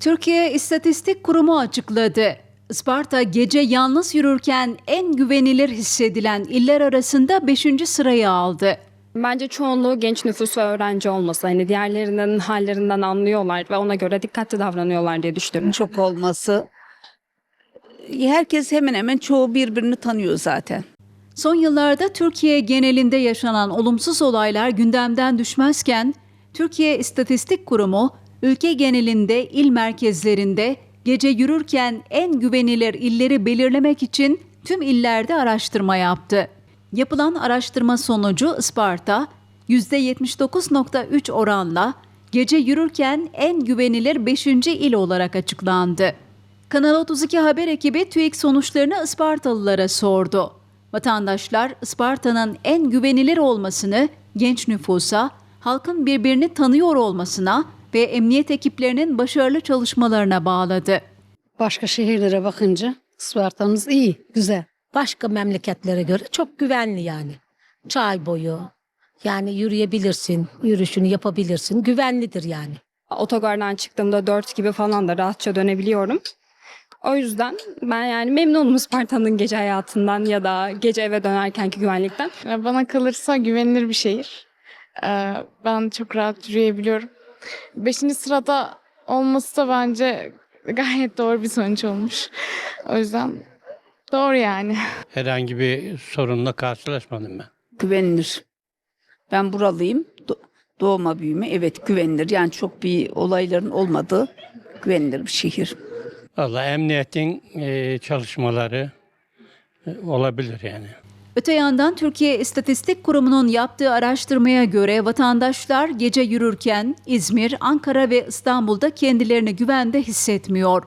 Türkiye İstatistik Kurumu açıkladı. Isparta gece yalnız yürürken en güvenilir hissedilen iller arasında 5. sırayı aldı. Bence çoğunluğu genç nüfus ve öğrenci olması. Hani diğerlerinin hallerinden anlıyorlar ve ona göre dikkatli davranıyorlar diye düşünüyorum. çok olması. Herkes hemen hemen çoğu birbirini tanıyor zaten. Son yıllarda Türkiye genelinde yaşanan olumsuz olaylar gündemden düşmezken Türkiye İstatistik Kurumu ülke genelinde il merkezlerinde gece yürürken en güvenilir illeri belirlemek için tüm illerde araştırma yaptı. Yapılan araştırma sonucu Isparta %79.3 oranla gece yürürken en güvenilir 5. il olarak açıklandı. Kanal 32 haber ekibi TÜİK sonuçlarını Ispartalılara sordu. Vatandaşlar Isparta'nın en güvenilir olmasını genç nüfusa, halkın birbirini tanıyor olmasına ve emniyet ekiplerinin başarılı çalışmalarına bağladı. Başka şehirlere bakınca Isparta'mız iyi, güzel. başka memleketlere göre çok güvenli yani. Çay boyu yani yürüyebilirsin, yürüyüşünü yapabilirsin. Güvenlidir yani. Otogardan çıktığımda 4 gibi falan da rahatça dönebiliyorum. O yüzden ben yani memnunum Isparta'nın gece hayatından ya da gece eve dönerkenki güvenlikten. Bana kalırsa güvenilir bir şehir. Ee, Ben çok rahat yürüyebiliyorum. Beşinci sırada olması da bence gayet doğru bir sonuç olmuş. O yüzden doğru yani. Herhangi bir sorunla karşılaşmadım ben. Güvenilir. Ben buralıyım. Do- doğma büyüme evet güvenilir. Yani çok bir olayların olmadığı güvenilir bir şehir. Valla emniyetin e, çalışmaları e, olabilir yani. Öte yandan Türkiye İstatistik Kurumu'nun yaptığı araştırmaya göre vatandaşlar gece yürürken İzmir, Ankara ve İstanbul'da kendilerini güvende hissetmiyor.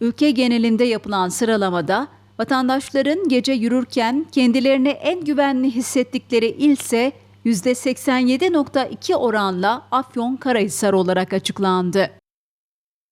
Ülke genelinde yapılan sıralamada vatandaşların gece yürürken kendilerini en güvenli hissettikleri ilse %87.2 oranla Afyon Karahisar olarak açıklandı.